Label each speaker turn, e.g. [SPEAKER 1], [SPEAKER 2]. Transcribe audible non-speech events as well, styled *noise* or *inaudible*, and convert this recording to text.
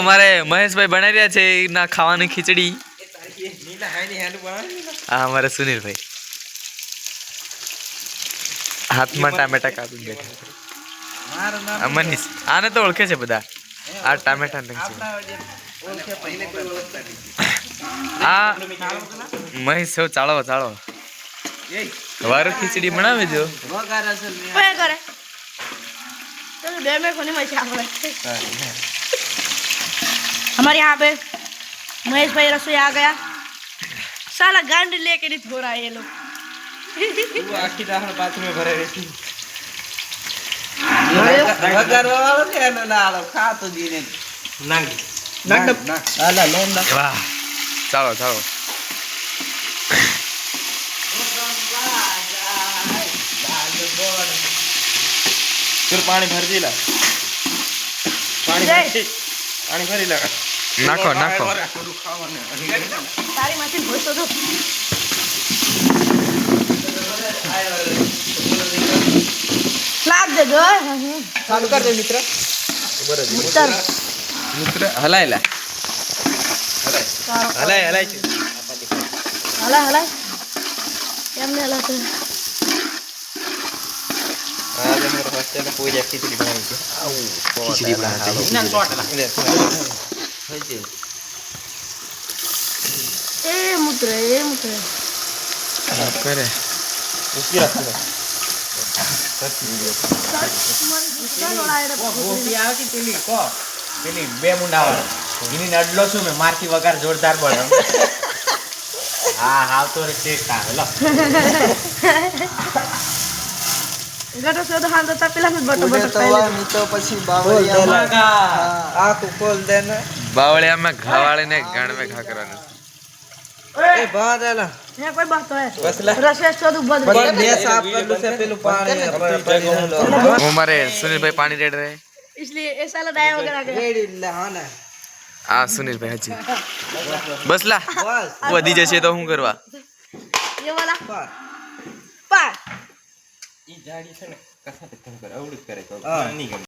[SPEAKER 1] અમારે મહેશભાઈ બનાવી રહ્યા છે એના ખાવાની ખીચડી. હા અમારે સુનિલભાઈ. હાથમાં ટામેટા કાપી બેઠા મનીષ. આને તો ઓળખે છે બધા. આ ટામેટા આ મહેશ છો ચાળો ચાળો. વારો ખીચડી બનાવી
[SPEAKER 2] જો કરે તો हमारे यहाँ पे महेश भाई रसोई आ गया साला गांड लेके नहीं थो रहा है ये लोग
[SPEAKER 3] આખી દાળ બાથરૂમે ભરે રહેતી વગાડવા વાળો કે એનો લાડો ખાતો જીને નાંગ નાંગ આલા લોન ના
[SPEAKER 1] વાહ ચાલો ચાલો
[SPEAKER 3] તું પાણી ભરી દીલા પાણી
[SPEAKER 2] જય.
[SPEAKER 3] ભરી પાણી ભરી લા
[SPEAKER 1] નાખો નાખો.
[SPEAKER 2] તારી માથે ભોસો તો. લાગ દે
[SPEAKER 3] ચાલુ કર દે મિત્ર.
[SPEAKER 2] ઉત્તર
[SPEAKER 1] મિત્ર હલાયલા
[SPEAKER 2] તારો
[SPEAKER 3] હલાય હલાય છે.
[SPEAKER 2] હલા હલા એમને હલા છે
[SPEAKER 3] આ હોસ્ટેલ પૂજા ખીચડી બનાવી છે.
[SPEAKER 1] ખીચડી બનાવી
[SPEAKER 3] ના ટોટલા થઈ છે
[SPEAKER 2] એ મુદ્ર એ મુદ્ર
[SPEAKER 1] કરે.
[SPEAKER 3] ઉસકી રાખો
[SPEAKER 4] ગોપી આવે કે પેલી? કો? પેલી બે મુંડા એની નડલો છું મેં? મારથી વગાર જોરદાર બોલે હા હાવ તો ટેસ્ટ આવે. લો. *laughs*
[SPEAKER 2] ગટો સો તો હાંતો તા પેલા બટો
[SPEAKER 3] ઉડે
[SPEAKER 2] બટો
[SPEAKER 3] તો
[SPEAKER 2] ખાઈ
[SPEAKER 3] વા ની તો પછી બાવળિયા આ કો ખોલ દે ને
[SPEAKER 1] બાવળિયામાં ઘાવાળીને ગાણમે ઘા કરવાનું
[SPEAKER 3] એ ભા દેલા
[SPEAKER 2] હે કોઈ બાત હે
[SPEAKER 3] બસલા
[SPEAKER 2] રસે સો દુ બદ
[SPEAKER 3] પણ બે સાફ કરલું છે પેલું પાણી પડી રહેલો
[SPEAKER 1] હું મારે સુનિલભાઈ પાણી રેડ રહે
[SPEAKER 2] इसलिए ये साला डाया वगैरह आ गया
[SPEAKER 3] રેડી લે હા ને
[SPEAKER 1] આ સુનિલભાઈ હજી બસ લા
[SPEAKER 3] બસ
[SPEAKER 1] વધી જશે તો શું કરવા
[SPEAKER 2] ये वाला
[SPEAKER 3] પર
[SPEAKER 2] पार
[SPEAKER 3] ઈ જાડી છે ને કસાતે કરે અવળું કરે તો નહીં ગમે.